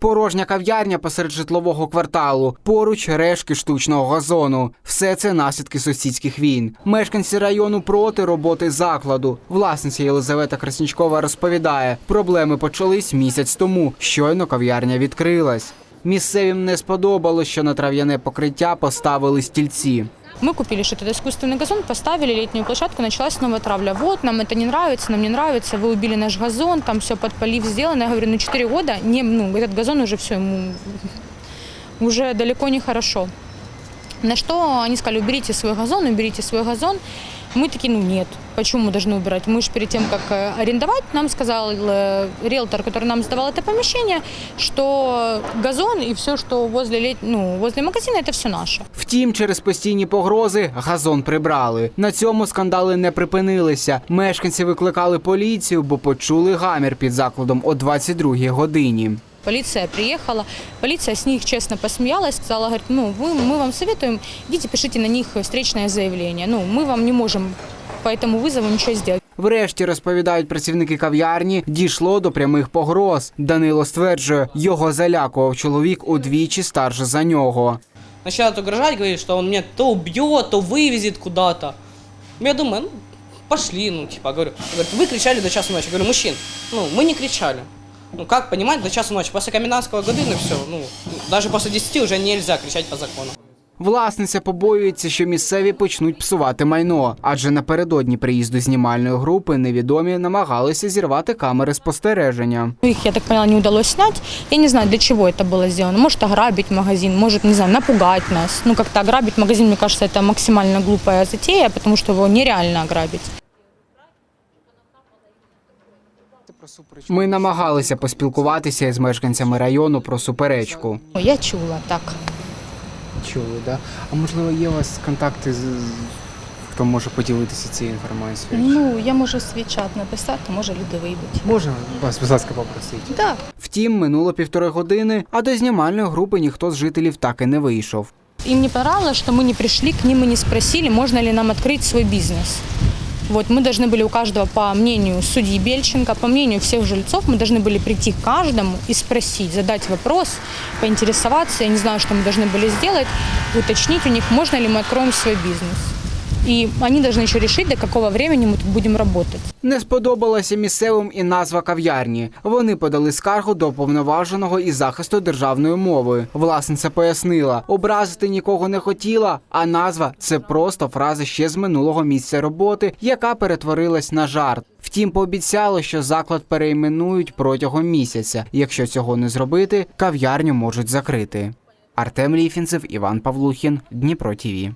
Порожня кав'ярня посеред житлового кварталу, поруч решки штучного газону. Все це наслідки сусідських війн. Мешканці району проти роботи закладу. Власниця Єлизавета Краснічкова розповідає, проблеми почались місяць тому. Щойно кав'ярня відкрилась. Місцевим не сподобалось, що на трав'яне покриття поставили стільці. Мы купили что-то искусственный газон, поставили летнюю площадку, началась снова травля. Вот, нам это не нравится, нам не нравится, вы убили наш газон, там все под полив сделано. Я говорю, ну 4 года, не, ну, этот газон уже все, ему уже далеко не хорошо. На что они сказали, уберите свой газон, уберите свой газон. Мы такие, ну нет, почему мы должны убирать? Мы же перед тем, как э, арендовать, нам сказал э, риэлтор, который нам сдавал это помещение, что газон и все, что возле, лет... ну, возле магазина, это все наше. Втім, через постійні погрози газон прибрали. На цьому скандали не припинилися. Мешканці викликали поліцію, бо почули гамір під закладом о 22-й годині. Полиция приехала, полиция с них честно посмеялась, сказала, говорит, ну, вы, мы вам советуем, идите пишите на них встречное заявление. Ну, мы вам не можем по этому вызову ничего сделать. Врешті розповідають працівники кав'ярні, дійшло до прямих погроз. Данило стверджує, його залякував чоловік удвічі старше за нього. начинает угрожать, говорит, что он меня то убьет, то вывезет куда-то. Я думаю, ну, пошли, ну, типа, говорю, говорит, вы кричали до часу ночи. Я говорю, мужчин, ну, мы не кричали. Ну, как понимать, до часу ночи, после комендантского годины все, ну, даже после 10 уже нельзя кричать по закону. Власниця побоюється, що місцеві почнуть псувати майно, адже напередодні приїзду знімальної групи невідомі намагалися зірвати камери спостереження. Ну, Их, я так поняла, не удалось снять. Я не знаю, для чего это было сделано. Может, ограбить магазин, может, не знаю, напугать нас. Ну, как-то ограбить магазин, мне кажется, это максимально глупая затея, потому что его нереально ограбить. Ми намагалися поспілкуватися із мешканцями району про суперечку. Я чула так. Чули, да? А можливо, є у вас контакти з хто може поділитися цією інформацією? Ну, я можу свій чат написати, може люди вийдуть. Можна вас, будь ласка, попросити. Да. Втім, минуло півтори години, а до знімальної групи ніхто з жителів так і не вийшов. Им не понравилось, что мы не пришли к ним и не спросили, можно ли нам открыть свой бизнес. Вот мы должны были у каждого, по мнению судьи Бельченко, по мнению всех жильцов, мы должны были прийти к каждому и спросить, задать вопрос, поинтересоваться, я не знаю, что мы должны были сделать, уточнить у них, можно ли мы откроем свой бизнес. И они должны еще решить, до какого времени мы тут будем работать. Не сподобалася місцевим і назва кав'ярні. Вони подали скаргу до повноваженого із захисту державної мови. Власниця пояснила, образити нікого не хотіла, а назва це просто фраза ще з минулого місця роботи, яка перетворилась на жарт. Втім, пообіцяло, що заклад перейменують протягом місяця. Якщо цього не зробити, кав'ярню можуть закрити. Артем Ліфінцев, Іван Павлухін, Дніпро ТІВІ.